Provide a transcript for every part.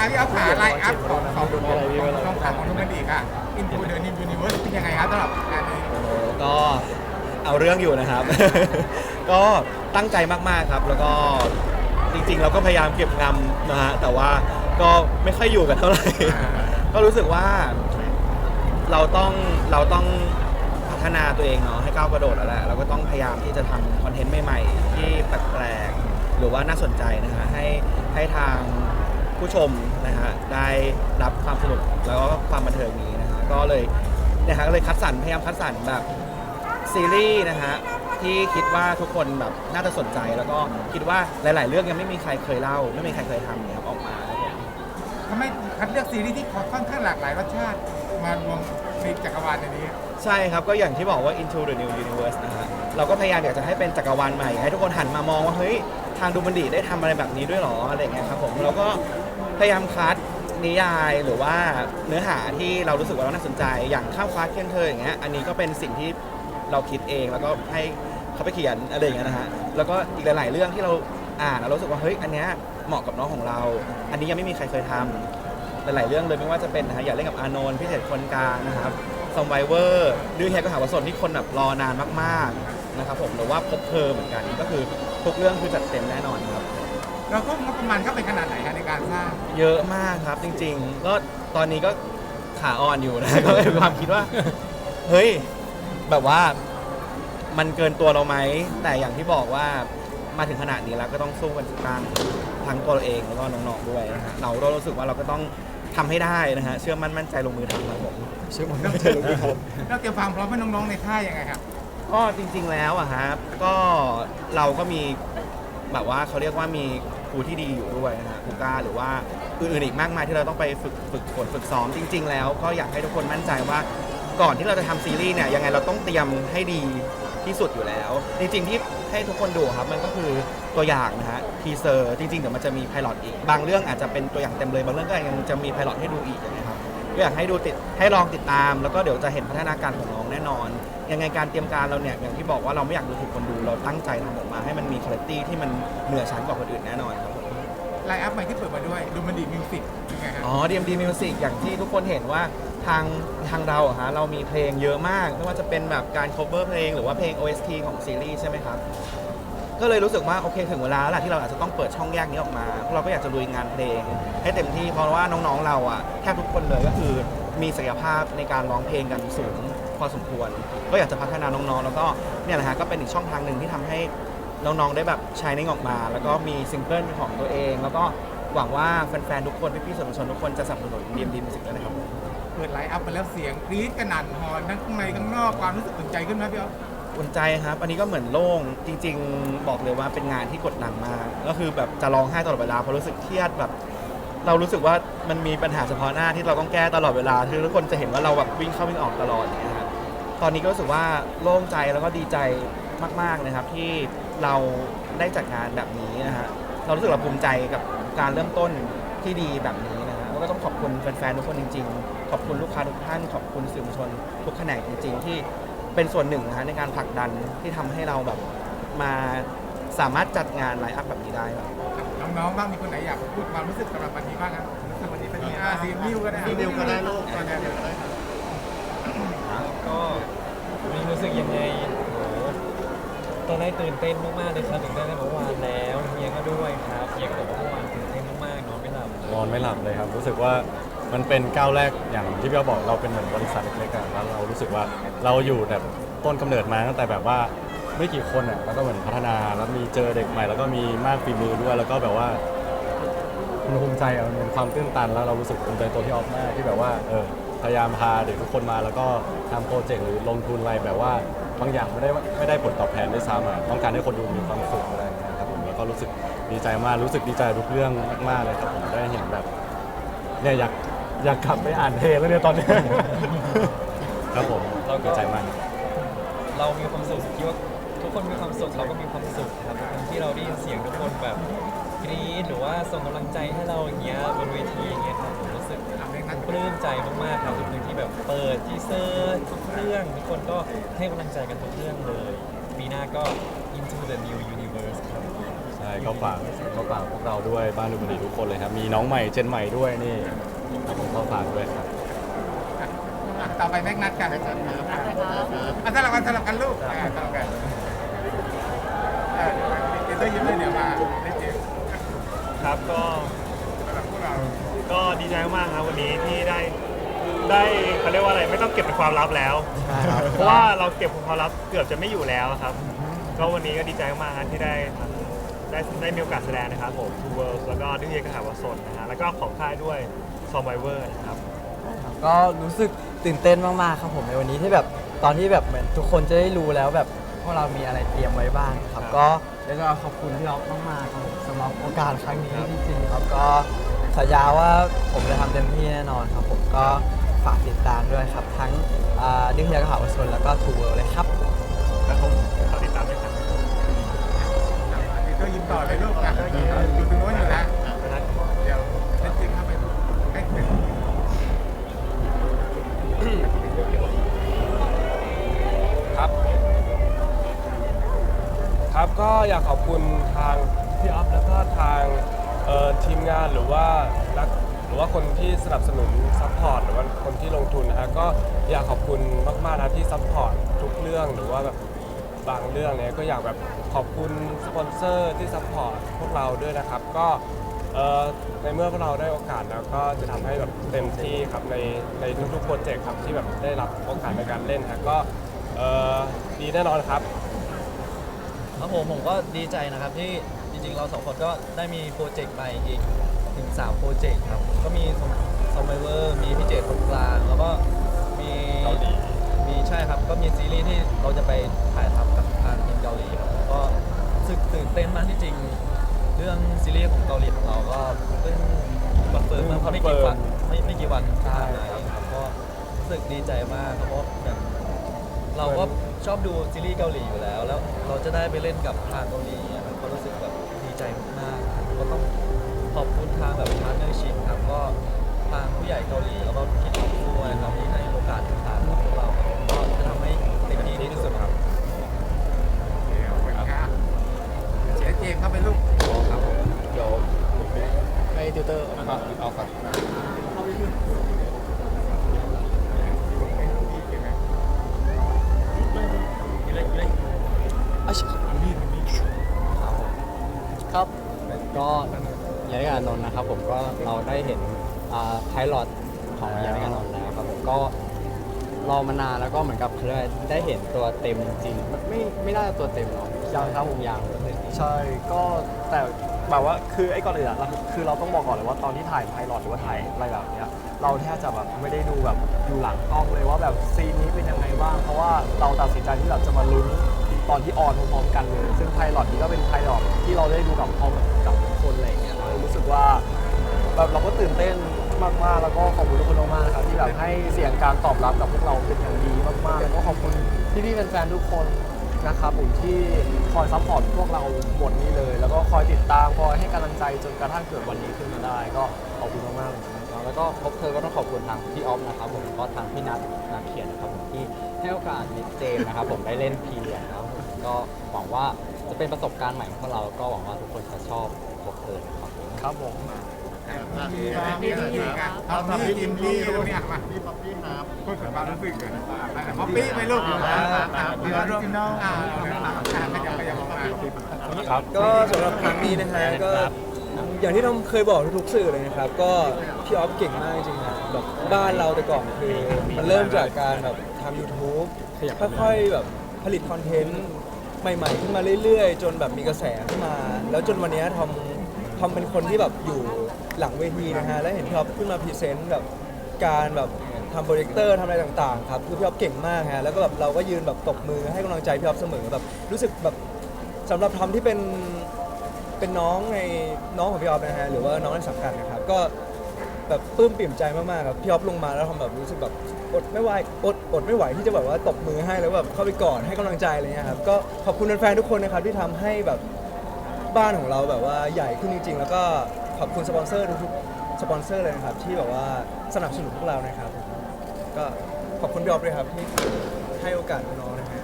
อะพี่เอาขาไลน์อัพของของของของช่องทางของทุกมันดีค่ะ Into the New Universe เป็นยังไงครับสำหรับงานนี้โอ้โหก็เอาเรื่องอยู่นะครับ ก็ตั้งใจมากๆครับ แล้วก็จริงๆ เราก็พยายามเก็บงำนะฮะแต่ว่าก็ไม่ค่อยอยู่กันเท่าไหร่ ก็รู้สึกว่าเราต้องเราต้องพัฒนาตัวเองเนาะให้ก้าวกระโดดแล้วแหละเราก็ต้องพยายามที่จะทำคอนเทนต์ใหม่ๆ ที่แปลกๆหรือว่าน่าสนใจนะฮะให้ให้ทาง ผู้ชมนะฮะได้รับความสนุกแล้วก็ความบันเทิงนี้นะฮะก็เลยเนี่ยฮะก็เลยคัดสรรพยายามคัดสรรแบบซีรีส์นะฮะที่คิดว่าทุกคนแบบน่าจะสนใจแล้วก็คิดว่าหลาย ๆ เรื่องยังไม่มีใครเคยเล่า ไม่มีใครเคยทำเนี่ยครับออกมาครับผมทำไมคัดเลือกซีรีส์ที่ค่อนข้างหลากหลายรสชาติมารวมในจักรวาลในนี้ ใช่ครับก็อย่างที่บอกว่า Into the New Universe นะฮะเราก็พยายามอยากจะให้เป็นจักรวาลใหม่ ให้ทุกคนหันมามองว่าเฮ้ยทางดูบันดีได้ทำอะไรแบบนี้ด้วยเหรออะไรอย่างเงี้ยครับผมเราก็ พยายามคัดนิยายหรือว่าเนื้อหาที่เรารู้สึกว่าเราน่าสนใจ อย่างข้ามฟ้าเคียงเธออย่างเงี้ยอันนี้ก็เป็นสิ่งที่เราคิดเองแล้วก็ให้เขาไปเขียนอะไรอย่างเงี้ยนะฮะแล้วก็อีกหลาย ๆ เรื่องที่เราอ่านแล้วเรารู้สึกว่าเฮ้ยอันเนี้ยเหมาะกับน้องของเรา อันนี้ยังไม่มีใครเคยทำหลาย ๆ เรื่องเลยไม่ว่าจะเป็นนะฮะอยากเล่นกับอานนท์พิเศษคนกลางนะครับซอมไวเวอร์ดื้อเฮียก็หาวสนที่คนแบบรอนานมาก ๆ นะครับผมหรือว่าพบเพอเหมือนกันก็คือทุกเรื่องคือจัดเต็มแน่นอนครับ เราก็งบประมาณก็เป็นขนาดไหนครับในการสร้าง เยอะมากครับจริง ๆ ก็ตอนนี้ก็ขาอ่อนอยู่นะ ก็เลยมีความคิดว่า เฮ้ย แบบว่ามันเกินตัวเราไหม แต่อย่างที่บอกว่ามาถึงขนาดนี้แล้วก็ต้องสู้กันทุกตั้งทั้งตัวเราเองแล้วก็น้องๆด้วยนะฮะเราเรารู้สึกว่าเราก็ต้องทำให้ได้นะฮะเชื่อมั่นมั่นใจลงมือทำครับผมเชื่อผมเราเชื่อผมครับเราเตรียมความพร้อมให้น้องๆในค่ายยังไงครับ ก็จริง ๆ แล้วอะครับก็เราก็มีแบบว่าเขาเรียกว่ามี ครูที่ดีอยู่ด้วยนะฮะครูก้าหรือว่าอื่นๆอีกมากมายที่เราต้องไปฝึกฝึกฝนฝึกซ้อมจริง ๆ แล้วก็อยากให้ทุกคนมั่นใจว่าก่อนที่เราจะทำซีรีส์เนี่ยยังไงเราต้องเตรียมให้ดีที่สุดอยู่แล้ว จริงๆที่ให้ทุกคนดูครับมันก็คือตัวอย่างนะฮะทีเซอร์จริงๆเดี๋ยวมันจะมีไพลอตอีก บางเรื่องอาจจะเป็นตัวอย่างเต็มเลยบางเรื่องก็ยังจะมีไพลอตให้ดูอีกนะครับก็ อยากให้ดูติดให้ลองติดตาม แล้วก็เดี๋ยวจะเห็นพัฒนาการของน้องแน่นอน ยังไงการเตรียมการเราเนี่ยอย่างที่บอกว่าเราไม่อยากดูถูกคนดูเราตั้งใจทำออกมาให้มันมีคุณภาพที่มันเหนือชั้นกว่าคนอื่นแน่นอนครับผมไลน์อัพใหม่ที่เปิดมาด้วยดูมันดีมิวสิกยังไงครับอ๋อ DMD Music อย่างที่ทุกคนเห็นว่าทางทางเราอะฮะเรามีเพลงเยอะมากไม่ว่าจะเป็นแบบการ cover เพลงหรือว่าเพลง OST ของซีรีส์ใช่ไหมครับ ก็เลยรู้สึกว่าโอเคถึงเวลาแล้วล่ะที่เราอาจจะต้องเปิดช่องแยกนี้ออกมาพวกเราก็อยากจะลุยงานเพลง ให้เต็มที่เพราะว่าน้องๆเราอะแทบทุกคนเลยก็คือมีศักยภาพในการร้องเพลงกันสูงพอสมควร ก็อยากจะพัฒนาน้องๆ แล้วก็เนี่ยแหละฮะก็เป็นอีกช่องทางหนึ่งที่ทำให้น้องๆได้แบบชายนิ่งออกมา แล้วก็มีซิงเกิลเป็นของตัวเอง แล้วก็หวังว่าแฟนๆทุกคนพี่ๆสื่อมวลชนทุกคนจะสนับสนุนดีมดีมิวสิกด้วยนะครับเปิดไลน์อัพไปแล้วเสียงกรี๊ดกระหน่ำฮอนทั้งข้างในข้างนอกความรู้สึกตื่นใจขึ้นไหมพี่อ๊อฟ อุ่นใจครับ อันนี้ก็เหมือนโล่ง จริง ๆ บอกเลยว่าเป็นงานที่กดดันมาก ก็คือแบบจะร้องไห้ตลอดเวลาเพราะรู้สึกเครียดแบบ เรารู้สึกว่ามันมีปัญหาเฉพาะหน้าที่เราต้องแก้ตลอดเวลา คือทุกคนจะเห็นว่าเราแบบวิ่งเข้าวิ่งออกตลอดอย่างเงี้ยครับ ตอนนี้ก็รู้สึกว่าโล่งใจแล้วก็ดีใจมากๆนะครับ ที่เราได้จัดงานแบบนี้นะฮะ เรารู้สึกเราภูมิใจกับการเริ่มต้นที่ดีแบบนี้นะฮะแล้วก็ต้องขอบคุณแฟนๆทุกคนจริง ๆ ขอบคุณลูกค้าทุกท่าน ขอบคุณสื่อมวลชนทุกแขนงจริง ๆ ที่ เป็นส่วนหนึ่งนะฮะในการผลักดันที่ทำให้เราแบบมาสามารถจัดงานไลฟ์อัพแบบนี้ได้ครับ น้องๆบ้างมีคนไหนอยากพูดความรู้สึกสำหรับวันนี้บ้างครับรู้สึกวันนี้เป็นยังไงอะซีนิวก็ได้ซีนิวก็ได้ลูกก็ได้เลยก็มีรู้สึกยังไงโหตอนแรกตื่นเต้นมากๆเลยครับตื่นเต้นตั้งแต่เมื่อวานแล้วเฮียก็ด้วยครับเฮียก็บอกว่าเมื่อวานตื่นเต้นมากๆนอนไม่หลับนอนไม่หลับเลยครับ รู้สึกว่า มันเป็นก้าวแรกอย่างที่พี่อ๊อบอกเราเป็นเหมือนบริษัทเล็กๆอะแล้วเรารู้สึกว่าเราอยู่แบบต้นกำเนิดมาตั้งแต่แบบว่าไม่กี่คนอะแล้วก็เหมือนพัฒนาแล้วมีเจอเด็กใหม่ แล้วก็มีมากฝีมือด้วยแล้วก็แบบว่ามันภูมิใจอะมันเป็นความตื้นตันแล้วเรารู้สึกภูมิใจตัวพี่ออฟมากที่แบบว่าเออพยายามพาเด็กทุกคนมาแล้วก็ทำโปรเจกต์หรือลงทุนอะไรแบบว่าบางอย่างไม่ได้ไม่ได้ผลตอบแทนด้วยซ้ำอะต้องการให้คนดูมีความสุขอะไรอย่างเงี้ยครับผมแล้วก็รู้สึกดีใจมากรู้สึกดีใจทุกเรื่องมากๆเลยครับผมได้เห็นแบบเนี่ยอยาก อยากกลับไปอ่านเพลงแล้วเนี่ยตอนเนี้ยครับผมแล้วก็ ดีใจมาก เรามีความสุขคิดว่าทุกคนมีความสุขเราก็มีความสุขครับทุกครั้งที่เราได้ยินเสียงทุกคนแบบกรี๊ดหรือว่าส่งกำลังใจให้เราอย่างเงี้ยบนเวทีอย่างเงี้ยครับผมรู้สึกทำให้นักปลื้มใจมากๆครับทุกครั้งที่แบบเปิดทีเซอร์ทุกเรื่องทุกคนก็ให้กำลังใจกันทุกเรื่องเลยปีหน้าก็ into the new universe ครับใช่ช่ก็ฝากก็ฝากพวกเราด้วยบ้านดูบันดีทุกคนเลยครับ มีน้องใหม่เจนใหม่ด้วยนี่ครับ ผมก็ฝากด้วยครับ อะต่อไปแม็กนัดกันอะสลับกันสลับกันลูกอะสลับกันเออเดี๋ยวเดี๋ยวยิ้มเลยเดี๋ยวมาได้เจอครับก็สำหรับพวกเราก็ดีใจมากครับวันนี้ที่ได้ได้เขาเรียกว่าอะไรไม่ต้องเก็บเป็นความลับแล้ว เพราะว่าเราเก็บความลับเกือบจะไม่อยู่แล้วครับ ก็วันนี้ก็ดีใจมากครับที่ได้ได้ได้มีโอกาสแสดงนะครับผม Two Worlds แล้วก็ดื้อเยกหาวสนนะฮะแล้วก็ของค่ายด้วย s o m b i v e r นะครับ ก็รู้สึกตื่นเต้นมากๆครับผมในวันนี้ที่แบบตอนที่แบบเหมือนทุกคนจะได้รู้แล้วแบบพวกเรามีอะไรเตรียมไว้บ้างครับครับก็อยากจะขอบคุณพี่อ๊อฟมากๆครับผมสำหรับโอกาสครั้งนี้จริงๆครับก็สัญญาว่าผมจะทำเต็มที่แน่นอนครับผมก็ฝากติดตามด้วยครับ ทั้งอ่าดิ้งเฮียกระหาวชนแล้วก็ทูเวิร์เลยครับแล้วผมขอติดตามด้วยครับเดี๋ยวยิ้มต่อเลยลูกอะดูตรงโน้นอยู่นะ ก็อยากขอบคุณทางพี่อัพแล้วก็ทางเอ่อทีมงานหรือว่านักหรือว่าคนที่สนับสนุนซัพพอร์ตหรือว่าคนที่ลงทุนนะฮะก็อยากขอบคุณมากๆนะที่ซัพพอร์ตทุกเรื่องหรือว่าแบบบางเรื่องเนี่ยก็อยากแบบขอบคุณสปอนเซอร์ที่ซัพพอร์ตพวกเราด้วยนะครับก็เอ่อในเมื่อพวกเราได้โอกาสแล้วก็จะทำให้แบบเต็มที่ครับในในทุกๆโปรเจกต์ครับที่แบบได้รับโอกาสในการเล่นฮะก็เอ่อดีแน่นอนครับ ครับผมผมก็ดีใจนะครับที่จริงๆเราสองคนก็ได้มีโปรเจกต์ใหม่อีกถึง3โปรเจกต์ครับ ก็มีซอมไบเวอร์มีพี่เจตคนกลาง แล้วก็มีเกาหลีมีใช่ครับ ก็มีซีรีส์ที่เราจะไปถ่ายทำกับทางทีมเกาหลีครับก็รู้สึกตื่นเต้นมากที่จริง เรื่องซีรีส์ของเกาหลีของเราก็เพิ่งคอนเฟิร์มเมื่อไม่กี่วันไม่ไม่กี่วันที่ผ่านมาเองครับก็รู้สึกดีใจมากครับเพราะอย่างเราก็ชอบดูซีรีส์เกาหลีอยู่แล้วแล้ว เราจะได้ไปเล่นกับทางเกาหลีอะครับก็รู้สึกแบบดีใจมากๆครับก็ต้องขอบคุณทางแบบพาร์ทเนอร์ชิพครับก็ทางผู้ใหญ่เกาหลีแล้วก็พี่น้องด้วยครับที่ให้โอกาสต่างๆกับพวกเราครับก็จะทำให้เต็มที่ที่สุดครับเดี๋ยวไปครับเจ๊เจมเข้าไปลูกครับผมเดี๋ยวให้ติวเตอร์เอาก่อน ครับ ก็ยานิกานนท์นะครับ ผมก็เราได้เห็นไพลอตของยานิกานนท์แล้วครับผมก็รอมานานแล้วก็เหมือนกับเขาเรียกว่าได้เห็นตัวเต็มจริงๆไม่ไม่ได้ตัวเต็มหรอกยังครับผมยังใช่ก็แต่แบบว่าคือไอ้ก่อนอื่นอะเราคือเราต้องบอกก่อนเลยว่าตอนที่ถ่ายไพลอตหรือว่าถ่ายอะไรแบบเนี้ยเราแทบจะแบบไม่ได้ดูแบบอยู่หลังกล้องเลยว่าแบบซีนนี้เป็นยังไงบ้างเพราะว่าเราตัดสินใจที่แบบจะมาลุ้นตอนที่ออนพร้อมๆกันเลยซึ่งไพลอตนี้ก็เป็นไพลอต ที่เราได้ดูกับพร้อมกับคนอะไรอย่างเงี้ยเรารู้สึกว่าแบบเราก็ตื่นเต้นมากๆ แล้วก็ขอบคุณทุกคนมากๆนะครับที่แบบให้เสียงการตอบรับกับพวกเราเป็นอย่างดีมากๆ แล้วก็ขอบคุณพี่ๆแฟนๆทุกคนนะครับผมที่คอยซัพพอร์ตพวกเราหมดนี้เลย แล้วก็คอยติดตามคอยให้กำลังใจจนกระทั่งเกิดวันนี้ขึ้นมาได้ ก็ขอบคุณมากๆเลยนะครับแล้วก็พบเธอก็ต้องขอบคุณทางพี่ออฟนะครับผมแล้วก็ทางพี่นัทนักเขียนนะครับผมที่ให้โอกาสมิสเจมส์นะครับผมได้เล่นพีเรียดนะครับผมก็หวังว่า จะเป็นประสบการณ์ใหม่ของพวกเราก็หวังว่าทุกคนจะชอบพบเธอนะครับผมครับผมมีมาพี่พี่ครับเอาพี่จิมพี่ลูกเนี่ยมาพี่ป๊อปปี้ครับพูดถึงความรู้สึกหน่อยป๊อปปี้ไปลูกพี่ร่วมน้องอ่าขยับขยับออกมาครับก็สำหรับครั้งนี้นะฮะก็อย่างที่เราเคยบอกทุกสื่อเลยนะครับ ก็พี่ออฟเก่งมากจริงๆนะแบบบ้านเราแต่ก่อนคือมันเริ่มจากการแบบทำ YouTube ค่อยๆแบบผลิตคอนเทนต์ ใหม่ ๆ ขึ้นมาเรื่อยๆ จนแบบมีกระแสขึ้นมา แล้วจนวันนี้ทำทำเป็นคนที่แบบอยู่หลังเวทีนะฮะแล้วเห็นพี่ออฟขึ้นมาพรีเซนต์แบบการแบบทำโปรเจคเตอร์ทำอะไรต่างๆครับคือพี่ออฟเก่งมากฮะแล้วก็แบบเราก็ยืนแบบตบมือให้กำลังใจพี่ออฟเสมอแบบรู้สึกแบบสำหรับทอมที่เป็นเป็นน้องในน้องของพี่ออฟนะฮะหรือว่าน้องในสังกัดนะครับก็แบบปลื้มปิ่มใจมากๆครับพี่ออฟลงมาแล้วทำแบบรู้สึกแบบ อดไม่ไหวอดอดไม่ไหวที่จะแบบว่าตบมือให้แล้วแบบเข้าไปกอดให้กำลังใจอะไรเงี้ยครับก็ขอบคุณแฟนๆทุกคนนะครับที่ทำให้แบบบ้านของเราแบบว่าใหญ่ขึ้นจริง ๆ แล้วก็ขอบคุณสปอนเซอร์ทุกๆสปอนเซอร์เลยนะครับที่แบบว่าสนับสนุนพวกเรานะครับ ก็ขอบคุณพี่ออฟด้วยครับที่ให้โอกาสน้องๆนะฮะ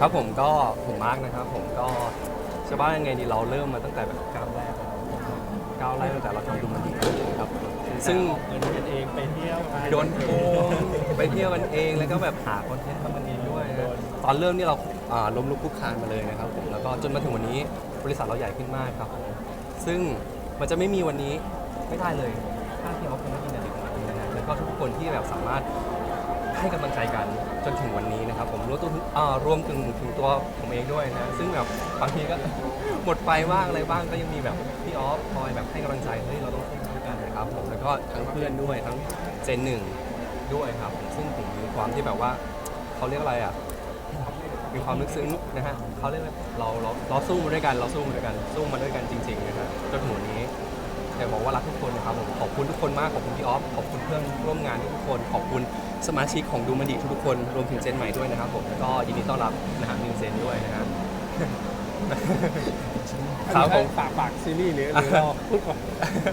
ครับผมก็ผมมาร์กนะครับ ผมก็จะว่านยังไงดีเราเริ่มมาตั้งแต่แบบก้าวแรกแล้วก้าวแรกตั้งแต่เราทำดูมันดีครับ ซึ่งเงินกันเองไปเที่ยวกันโดนโกงไปเที่ยวกันเองแล้วก็แบบหาคอนเทนต์ทำกันเองด้วยนะตอนเริ่มนี่เราอ่าล้มลุกคลุกคลานมาเลยนะครับผมแล้วก็จนมาถึงวันนี้บริษัทเราใหญ่ขึ้นมากครับผมซึ่งมันจะไม่มีวันนี้ไม่ได้เลยถ้าพี่ออฟคงไม่มีนาฬิกานี้นะฮะแล้วก็ทุกคนที่แบบสามารถให้กำลังใจกันจนถึงวันนี้นะครับผมรวมถึงอ่ารวมถึงถึงตัวผมเองด้วยนะซึ่งแบบบางทีก็ หมดไฟบ้างอะไรบ้างก็ยังมีแบบพี่ออฟคอยแบบให้กำลังใจเฮ้ยเราต้องสู้ด้วยกันนะ ครับผมแล้วก็ทั้งเพื่อนด้วยทั้งเจนหนึ่งด้วยครับ ซึ่งผมมีความที่แบบว่าเขาเรียกอะไรอะมีความลึกซึ้งนะฮะเขาเรียกว่าเราเราเราสู้มาด้วยกันเราสู้มาด้วยกันสู้มาด้วยกันจริงๆนะฮะจนถึงวันนี้อยากบอกว่ารักทุกคนนะครับผมขอบคุณทุกคนมากขอบคุณพี่ออฟขอบคุณเพื่อนร่วมงานทุกคน ขอบคุณสมาชิกของดูมันดีทุกๆคนรวมถึงเจนใหม่ด้วยนะครับผมแล้วก็ยินดีต้อนรับนะฮะมิวเซนด้วยนะฮะ ครับผม ฝากฝากซีรีส์หรือหรือเราพูดก่อน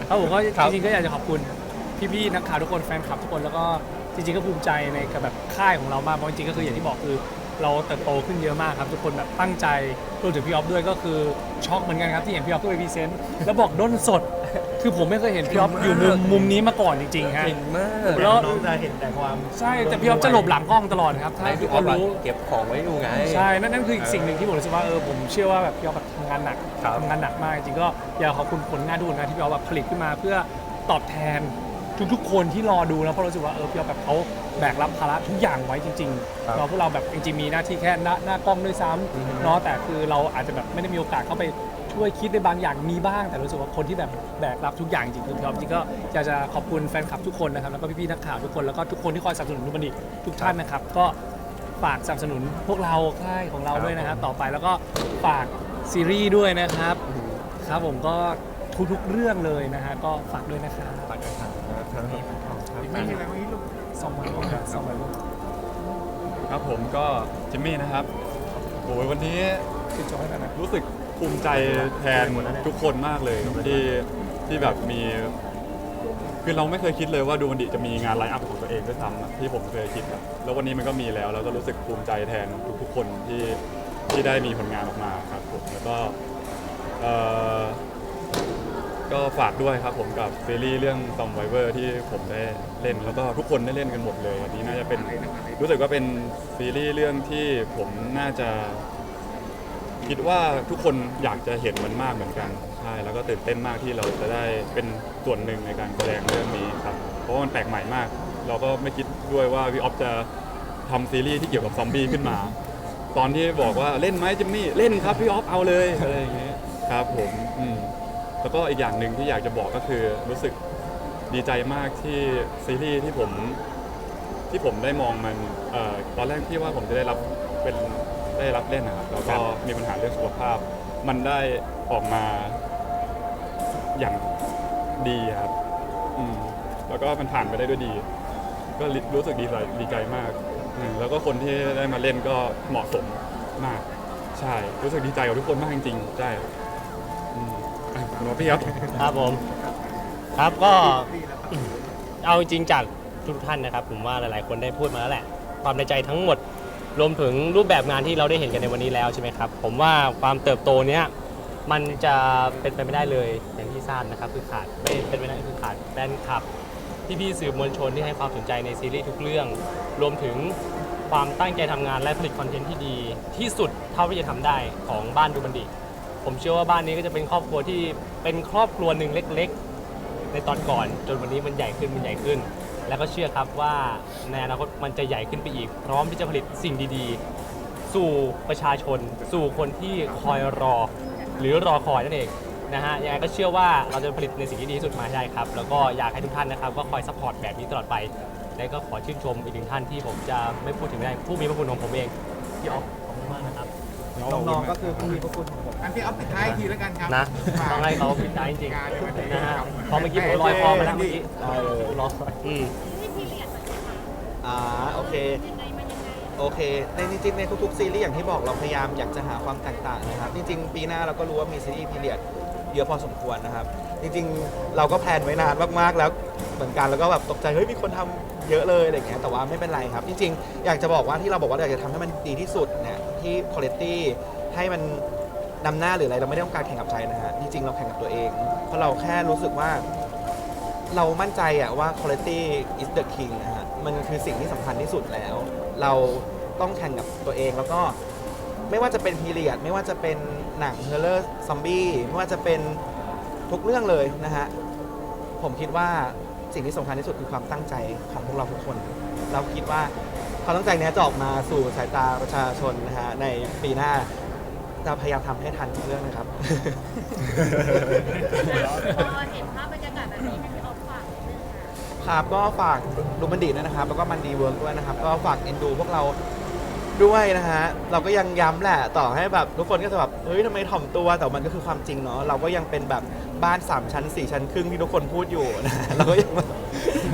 ครับผมก็จริงๆก็อยากจะขอบคุณพี่ๆนักข่าวทุกคนแฟนคลับทุกคนแล้วก็จริงๆก็ภูมิใจในกับแบบค่ายของเรามากเพราะจริงๆก็คืออย่างที่บอกคือเราเติบโตขึ้นเยอะมากครับทุกคนแบบตั้งใจรวมถึงพี่ออฟด้วยก็คือช็อกเหมือนกันครับที่เห็นพี่ออฟก็ไปพรีเซนต์แล้วบอกด้นสด คือผมไม่เคยเห็นพี่ออฟอยู่มุมมุมนี้มาก่อนจริงๆฮะ เก่งมาก แล้ว น้องจะเห็นแต่ความใช่แต่พี่ออฟจะหลบหลังกล้องตลอดครับถ้าไม่ทุคืกอคออนฟรู้ เก็บของไว้อยู่ไง ใช่นั่นนั่นคืออีกสิ่งหนึ่งที่ผมรู้สึกว่าเออผมเชื่อว่าแบบพี่ออฟแบบทำงานหนักครับ ทำงานหนักมากจริงๆก็อยากขอบคุณผลงานทุกผลงานที่พี่ออฟแบบผลิตขึ้นมา เพื่อตอบแทนทุกๆคนที่รอดูแล้วเพราะรู้สึกว่าเออพี่ออฟแบบเขาแบกรับภาระทุกอย่างไว้จริงๆเราพวกเราแบบจริงๆมีหน้าที่แค่หน้าหน้ากล้องด้วยซ้ำเนาะแต่คือเราอาจจะแบบไม่ได้มีโอกาสเข้าไป ช่วยคิดในบางอย่างมีบ้าง แต่รู้สึกว่าคนที่แบบแบกรับทุกอย่างจริงๆคือพี่ออฟจริงๆก็อยากจะขอบคุณแฟนคลับทุกคนนะครับแล้วก็พี่ๆนักข่าวทุกคนแล้วก็ทุกคนที่คอยสนับสนุนดูมันดีทุกท่านนะครับ ก็ฝากสนับสนุนพวกเราค่ายของเราด้วยนะครับต่อไปแล้วก็ฝากซีรีส์ด้วยนะครับครับผมก็ทุกๆเรื่องเลยนะฮะก็ฝากด้วยนะครับฝากด้วยครับไม่มีอะไรเมื่อกี้ลูกสองวันลูกครับสองวันลูกครับผมก็จิมมี่นะครับโอ้ยวันนี้ติดจอให้กันนะรู้สึก ภูมิใจแทนทุกคนมากเลยที่ที่แบบมี คือเราไม่เคยคิดเลยว่าดูมันดิจะมีงานไลฟ์อัพของตัวเองด้วยซ้ำอะที่ผมเคยคิดอะแล้ววันนี้มันก็มีแล้ว แล้วก็รู้สึกภูมิใจแทนทุกๆคนที่ที่ได้มีผลงานออกมาครับผมแล้วก็เอ่อก็ฝากด้วยครับผมกับซีรีส์เรื่อง s o m v i v o r ที่ผมได้เล่น แล้วก็ทุกคนได้เล่นกันหมดเลยอันนี้น่าจะเป็นรู้สึกว่าเป็นซีรีส์เรื่องที่ผมน่าจะ คิดว่าทุกคนอยากจะเห็นมันมากเหมือนกันใช่แล้วก็ตื่นเต้นมากที่เราจะได้เป็นส่วนหนึ่งในการแสดงเรื่องนี้ครับเพราะว่ามันแปลกใหม่มาก เราก็ไม่คิดด้วยว่าพี่ออฟจะทำซีรีส์ที่เกี่ยวกับซอมบี้ขึ้นมา ตอนที่บอกว่าเล่นไหมจิมมี่เล่นครับพี่ออฟเอาเลยอะไรอย่างเงี้ยครับผมอืมแล้วก็อีกอย่างหนึ่งที่อยากจะบอกก็คือรู้สึกดีใจมากที่ซีรีส์ที่ผม ที่ผมได้มองมันเอ่อตอนแรกที่ว่าผมจะได้รับเป็น ได้รับเล่นนะครับแล้วก็มีปัญหาเรื่องสุขภาพ มันได้ออกมาอย่างดีครับอืมแล้วก็มันผ่านไปได้ด้วยดี ก็รู้สึกดีใจดีใจมากอืมแล้วก็คนที่ได้มาเล่นก็เหมาะสมมาก ใช่รู้สึกดีใจกับทุกคนมากจริงๆใช่อืมอะหนูพี่ครับ ครับผม ครับก็ เอาจริงๆจากทุกท่านนะครับ ผมว่าหลายๆ คนได้พูดมาแล้วแหละ ความในใจทั้งหมด รวมถึงรูปแบบงานที่เราได้เห็นกันในวันนี้แล้วใช่ไหมครับ ผมว่าความเติบโตเนี้ยมันจะเป็นไปไม่ได้เลยอย่างที่ทราบนะครับ คือขาดไม่เป็นไปไม่ได้คือขาดแฟนคลับพี่ๆสื่อมวลชนที่ให้ความสนใจในซีรีส์ทุกเรื่อง รวมถึงความตั้งใจทำงานและผลิตคอนเทนต์ที่ดี ที่สุดเท่าที่จะทำได้ของบ้านดูบันดีผมเชื่อว่าบ้านนี้ก็จะเป็นครอบครัวที่เป็นครอบครัวหนึ่งเล็ก ๆ ในตอนก่อน จนวันนี้มันใหญ่ขึ้นมันใหญ่ขึ้น แล้วก็เชื่อครับว่าในอนาคตมันจะใหญ่ขึ้นไปอีก พร้อมที่จะผลิตสิ่งดีๆ สู่ประชาชน สู่คนที่คอยรอ หรือรอคอยนั่นเองนะฮะยังไงก็เชื่อว่าเราจะผลิตในสิ่งที่ดีที่สุดมาให้ได้ครับ แล้วก็อยากให้ทุกท่านนะครับก็คอยซัพพอร์ตแบบนี้ตลอดไป และก็ขอชื่นชมอีกหนึ่งท่านที่ผมจะไม่พูดถึงไม่ได้ผู้มีพระคุณของผมเองพี่ออฟขอบคุณมากนะครับ น้องๆก็คือผู้มีพระคุณของผม อันพี่ออฟปิดท้ายอีกทีแล้วกันครับนะฝาก ต้องให้เขาพิจารณาจริงงานในวันนี้ๆนะฮะครับเพ ราะเมื่อกี้ผมลอยคอมาแล้วเมื่อกี้รออืมอ่าโอเค โอเค ในจริงๆในทุกๆซีรีส์อย่างที่บอกเราพยายามอยากจะหาความแตกต่างนะครับ จริง ๆ ปีหน้าเราก็รู้ว่ามีซีรีส์พีเรียดเยอะพอสมควรนะครับ จริงๆ เราก็แพลนไว้นานมากๆแล้วเหมือนกันแล้วก็แบบตกใจเฮ้ยมีคนทำเยอะเลยอะไรอย่างเงี้ยแต่ว่าไม่เป็นไรครับ จริงๆ อยากจะบอกว่าที่เราบอกว่าอยากจะทำให้มันดีที่สุดเนี่ยที่คุณภาพให้มัน นำหน้าหรืออะไรเราไม่ได้ต้องการแข่งกับใครนะฮะจริงๆเราแข่งกับตัวเอง เพราะเราแค่รู้สึกว่า เรามั่นใจอะว่า quality is the king นะฮะมันคือสิ่งที่สำคัญที่สุดแล้ว เราต้องแข่งกับตัวเองแล้วก็ไม่ว่าจะเป็นพีเรียดไม่ว่าจะเป็นหนังเฮอร์เรอร์ซอมบี้ไม่ว่าจะเป็นทุกเรื่องเลยนะฮะผมคิดว่าสิ่งที่สำคัญที่สุดคือความตั้งใจของพวกเราทุกคน เราคิดว่าความตั้งใจนี้จะออกมาสู่สายตาประชาชนนะฮะในปีหน้า จะพยายามทำให้ทันทุกเรื่องนะครับ พอเห็นภาพบรรยากาศแบบนี้ให้พี่ออฟฝากนิดนึงค่ะครับก็ฝากดูมันดีนะครับ แล้วก็มันดีเวิร์กด้วยนะครับ ก็ฝากเอ็นดูพวกเราด้วยนะฮะ เราก็ยังย้ำแหละ ต่อให้แบบทุกคนก็จะแบบ เฮ้ยทำไมถ่อมตัว แต่มันก็คือความจริงเนาะ เราก็ยังเป็นแบบบ้าน 3 ชั้น 4 ชั้นครึ่งที่ทุกคนพูดอยู่นะ เราก็ยังแบบ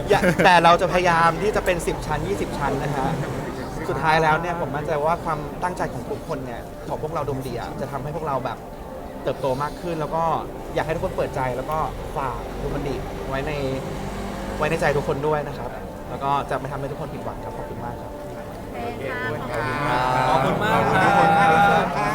อย่าแต่เราจะพยายามที่จะเป็น 10 ชั้น 20 ชั้นนะฮะ สุดท้ายแล้วเนี่ยผมมั่นใจว่าความตั้งใจของทุกคนเนี่ยของพวกเราดมเดียจะทำให้พวกเราแบบเติบโตมากขึ้น แล้วก็อยากให้ทุกคนเปิดใจแล้วก็ฝากดูมันดีไว้ในไว้ในใจทุกคนด้วยนะครับ แล้วก็จะไม่ทำให้ทุกคนผิดหวังครับขอบคุณมากครับโอเคค่ะขอบคุณค่ะขอบคุณมากครับ